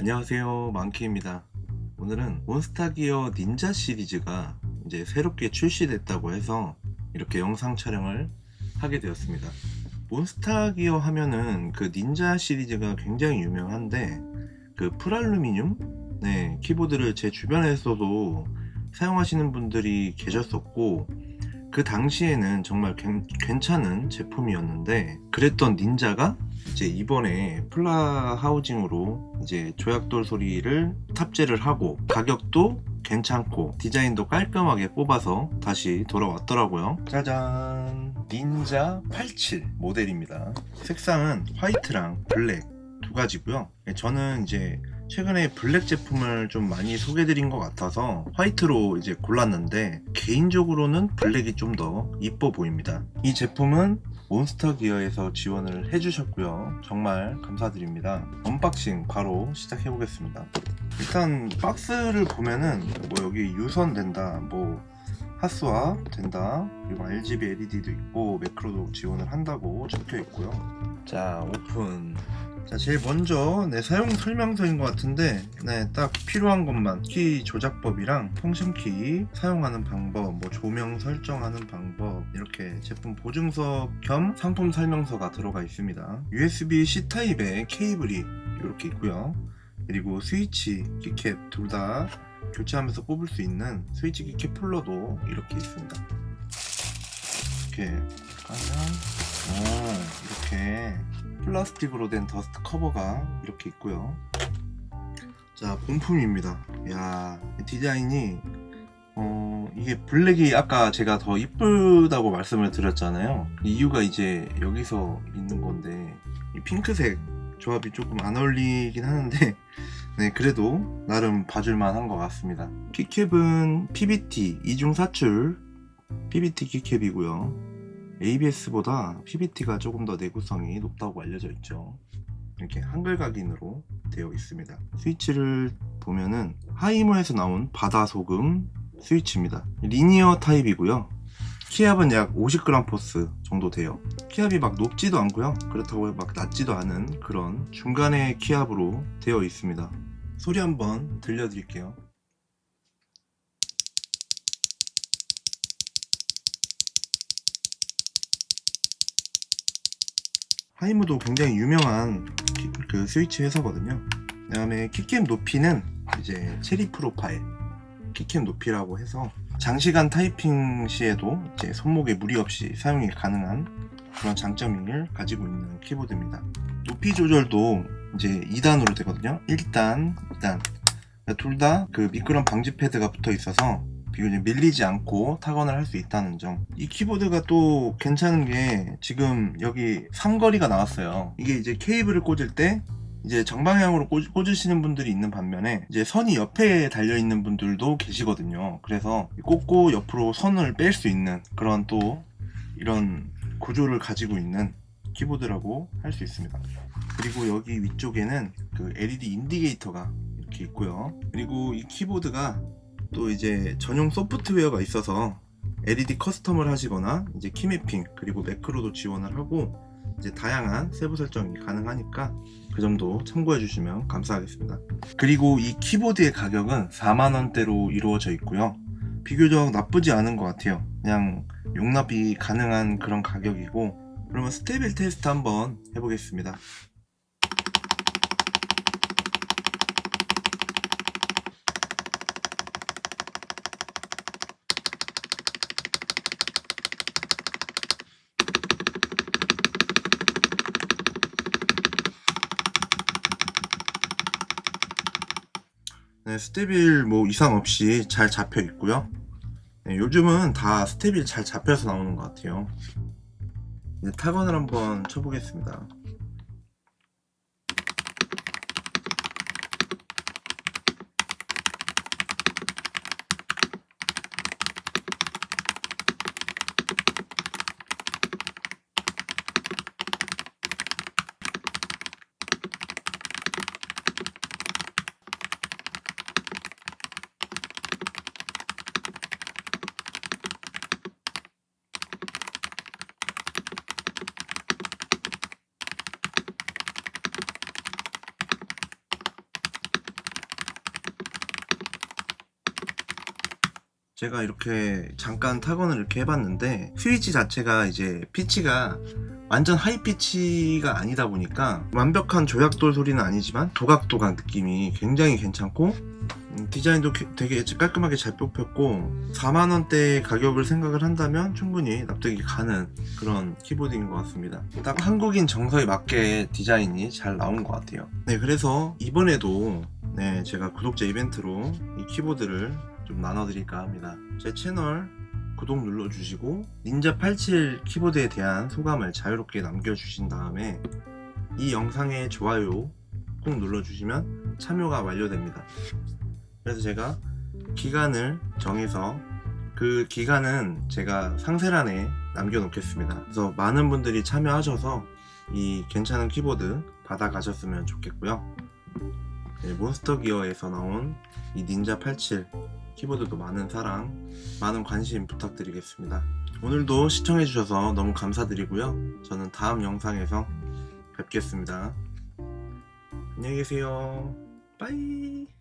안녕하세요. 만키입니다. 오늘은 몬스타기어 닌자 시리즈가 이제 새롭게 출시됐다고 해서 이렇게 영상 촬영을 하게 되었습니다. 몬스타기어 하면은 그 닌자 시리즈가 굉장히 유명한데 그 프랄루미늄? 네 키보드를 제 주변에서도 사용하시는 분들이 계셨었고 그 당시에는 정말 괜- 괜찮은 제품이었는데 그랬던 닌자가 이제 이번에 플라 하우징으로 이제 조약돌 소리를 탑재를 하고 가격도 괜찮고 디자인도 깔끔하게 뽑아서 다시 돌아왔더라고요. 짜잔! 닌자 87 모델입니다. 색상은 화이트랑 블랙 두 가지고요. 저는 이제 최근에 블랙 제품을 좀 많이 소개드린 것 같아서 화이트로 이제 골랐는데 개인적으로는 블랙이 좀 더 이뻐 보입니다 이 제품은 몬스터 기어에서 지원을 해주셨고요. 정말 감사드립니다. 언박싱 바로 시작해 보겠습니다. 일단 박스를 보면은 뭐 여기 유선 된다, 뭐 하스와 된다, 그리고 RGB LED도 있고 매크로도 지원을 한다고 적혀 있고요. 자 오픈. 자 제일 먼저 네, 사용 설명서인 것 같은데 네, 딱 필요한 것만 키 조작법이랑 펑션 키 사용하는 방법 뭐 조명 설정하는 방법 이렇게 제품 보증서 겸 상품 설명서가 들어가 있습니다. USB-C 타입의 케이블이 이렇게 있고요. 그리고 스위치 키캡 둘 다 교체하면서 뽑을 수 있는 스위치 키캡 폴러도 이렇게 있습니다. 이렇게 까면 오 이렇게 플라스틱으로 된 더스트 커버가 이렇게 있고요. 자, 본품입니다. 야, 이 디자인이 어, 이게 블랙이 아까 제가 더 이쁘다고 말씀을 드렸잖아요. 이유가 이제 여기서 있는 건데 이 핑크색 조합이 조금 안 어울리긴 하는데 네, 그래도 나름 봐줄만 한 것 같습니다. 키캡은 PBT 이중 사출 PBT 키캡이고요. ABS보다 PBT가 조금 더 내구성이 높다고 알려져 있죠. 이렇게 한글 각인으로 되어 있습니다. 스위치를 보면은 하이모에서 나온 바다 소금 스위치입니다. 리니어 타입이고요. 키압은 약 50g 포스 정도 돼요. 키압이 막 높지도 않고요. 그렇다고 막 낮지도 않은 그런 중간의 키압으로 되어 있습니다. 소리 한번 들려드릴게요. 하이무도 굉장히 유명한 키- 그 스위치 회사거든요. 그 다음에 키캡 높이는 이제 체리 프로파일 키캡 높이라고 해서 장시간 타이핑 시에도 이제 손목에 무리 없이 사용이 가능한 그런 장점을 가지고 있는 키보드입니다. 높이 조절도 이제 2단으로 되거든요. 1단, 2단. 둘 다 그 미끄럼 방지 패드가 붙어 있어서 비교적 밀리지 않고 타건을 할 수 있다는 점. 이 키보드가 또 괜찮은 게 지금 여기 삼거리가 나왔어요. 이게 이제 케이블을 꽂을 때 이제 정방향으로 꽂, 꽂으시는 분들이 있는 반면에 이제 선이 옆에 달려 있는 분들도 계시거든요. 그래서 꽂고 옆으로 선을 뺄 수 있는 그런 또 이런 구조를 가지고 있는 키보드라고 할 수 있습니다. 그리고 여기 위쪽에는 그 LED 인디게이터가 이렇게 있고요. 그리고 이 키보드가 또 이제 전용 소프트웨어가 있어서 LED 커스텀을 하시거나 이제 키매핑 그리고 매크로도 지원을 하고 이제 다양한 세부 설정이 가능하니까 그 점도 참고해 주시면 감사하겠습니다. 그리고 이 키보드의 가격은 4만 원대로 이루어져 있고요. 비교적 나쁘지 않은 것 같아요. 그냥 용납이 가능한 그런 가격이고 그러면 스테빌 테스트 한번 해보겠습니다. 네, 스테빌 뭐 이상 없이 잘 잡혀 있고요. 네, 요즘은 다 스테빌 잘 잡혀서 나오는 것 같아요. 이제 타건을 한번 쳐보겠습니다. 제가 이렇게 잠깐 타건을 이렇게 해봤는데 스위치 자체가 이제 피치가 완전 하이 피치가 아니다 보니까 완벽한 조약돌 소리는 아니지만 도각도각 느낌이 굉장히 괜찮고 음, 디자인도 게- 되게 깔끔하게 잘 뽑혔고 4만원대 가격을 생각을 한다면 충분히 납득이 가는 그런 키보드인 것 같습니다. 딱 한국인 정서에 맞게 디자인이 잘 나온 것 같아요. 네 그래서 이번에도 네 제가 구독자 이벤트로 이 키보드를 좀 나눠드릴까 합니다 제 채널 구독 눌러주시고 닌자 87 키보드에 대한 소감을 자유롭게 남겨주신 다음에 이 영상에 좋아요 꼭 눌러주시면 참여가 완료됩니다 그래서 제가 기간을 정해서 그 기간은 제가 상세란에 남겨놓겠습니다. 그래서 많은 분들이 참여하셔서 이 괜찮은 키보드 받아가셨으면 좋겠고요. 네, 몬스터 기어에서 나온 이 닌자 87 키보드도 많은 사랑, 많은 관심 부탁드리겠습니다. 오늘도 시청해주셔서 너무 감사드리고요. 저는 다음 영상에서 뵙겠습니다. 안녕히 계세요. 빠이.